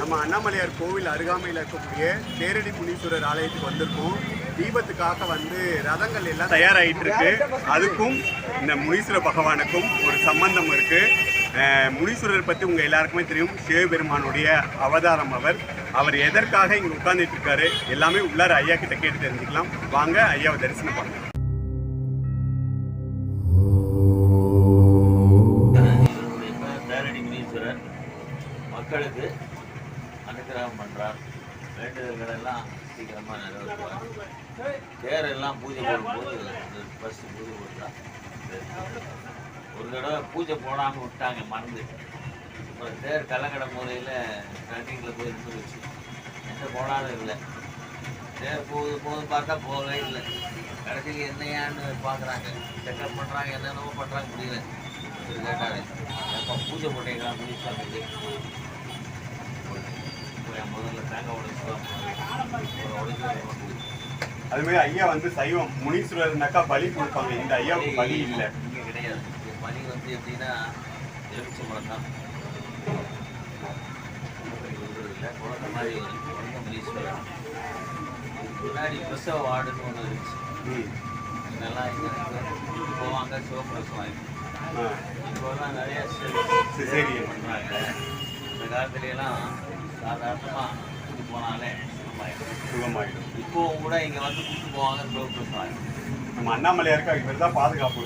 நம்ம அண்ணாமலையார் கோவில் அருகாமையில் இருக்கக்கூடிய தேரடி முனீஸ்வரர் ஆலயத்துக்கு வந்திருக்கோம். தீபத்துக்காக வந்து ரதங்கள் எல்லாம் தயாராகிட்டு இருக்கு அதுக்கும் இந்த முனீஸ்வர பகவானுக்கும் ஒரு சம்பந்தம் இருக்கு. முனீஸ்வரர் பற்றி உங்கள் எல்லாருக்குமே தெரியும். சிவபெருமானுடைய அவதாரம் அவர். அவர் எதற்காக இங்கே உட்கார்ந்துட்டு இருக்காரு எல்லாமே உள்ளார ஐயா கிட்ட கேட்டு தெரிஞ்சுக்கலாம். வாங்க ஐயாவை தரிசனம் பண்ணுங்க மக்களுக்கு அனுகிரகம் பண்ணுறார் வேண்டுதல்கள் எல்லாம் சீக்கிரமாக நிறைவேற்றுவார். தேரெல்லாம் பூஜை போடும்போது ஃபஸ்ட்டு பூஜை போட்டா ஒரு தடவை பூஜை போடாமல் விட்டாங்க மறந்து. அப்புறம் தேர் கலங்கட முறையில் ரன்னிங்கில் போய் இருந்து வச்சு எந்த போடாத இல்லை. தேர் போகுது போது பார்த்தா போகவே இல்லை. கடைசிக்கு என்னையான்னு பார்க்குறாங்க. செக்அப் பண்ணுறாங்க என்னென்னமோ பண்ணுறாங்க முடியல கேட்டார் அப்போ பூஜை போட்டீங்களா? முனிசாமிக்கு அதுமாதிரி ஐயா வந்து சைவம் முனீஸ்வரர்னாக்கா பலி கொடுப்பாங்க. இந்த ஐயாவுக்கு பலி இல்லை. இங்கே கிடையாது. பலி வந்து எப்படின்னா எலுமிச்சை மரம் தான். இல்லை குழந்தை மாதிரி குழந்தை முனீஸ்வரன் முன்னாடி பிரசவ வார்டுன்னு ஒன்று இருந்துச்சு. இதெல்லாம் இங்கே போவாங்க சிவப்பிரசவம் ஆகிடும். இப்போலாம் நிறைய. பண்ணுறாங்க இந்த காலத்துலலாம் சாதாரணமாக கூட்டிட்டு போனாலே சுகமாயிடும் இப்போவும் கூட இங்கே வந்து கூட்டிட்டு போவாங்க சிவப்பிரசவம் ஆகிடும் நம்ம அண்ணாமலையாருக்கு இவர் தான் பாதுகாப்பு.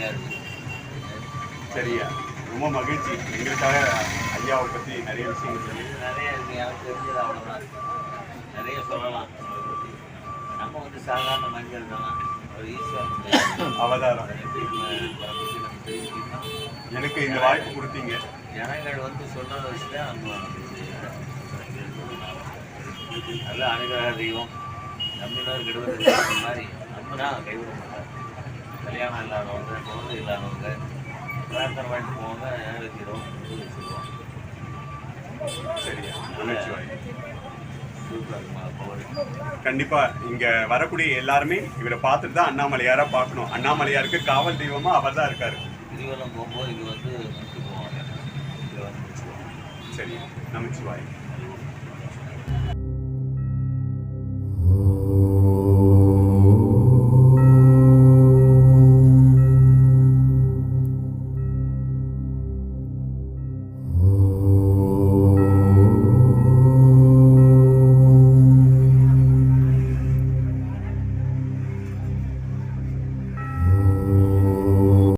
இருக்குது சரியா. ரொம்ப மகிழ்ச்சி. எங்களுக்காக ஐயாவை பற்றி நிறைய விஷயங்கள் சொல்லி. நிறைய எனக்கு தெரிஞ்சது அவ்வளோதான் நிறைய சொல்லலாம். நம்ம வந்து சாதாரண மனிதர்கள் தான். ஒரு ஈஸ்வரன் அவதாரம். எனக்கு இந்த வாய்ப்பு கொடுத்தீங்க. ஜனங்கள் வந்து சொன்னதை வச்சு தான் நல்ல அனுகிரக தெய்வம். நம்பினார் கெடுவது மாதிரி நம்பினா கைவிட மாட்டார். கல்யாணம் இல்லாதவங்க குழந்தை இல்லாதவங்க பிரார்த்தனை பண்ணிட்டு போவாங்க வைக்கிறோம் வச்சுருவோம் சரியா? கண்டிப்பா இங்க வரக்கூடிய எல்லாருமே இவரை பார்த்துட்டு தான் அண்ணாமலையாரா பார்க்கணும். அண்ணாமலையாருக்கு காவல் தெய்வமா அவர் தான் இருக்காரு. கிரிவலம் போகும்போது இது வந்து சரி நமச்சிவாய்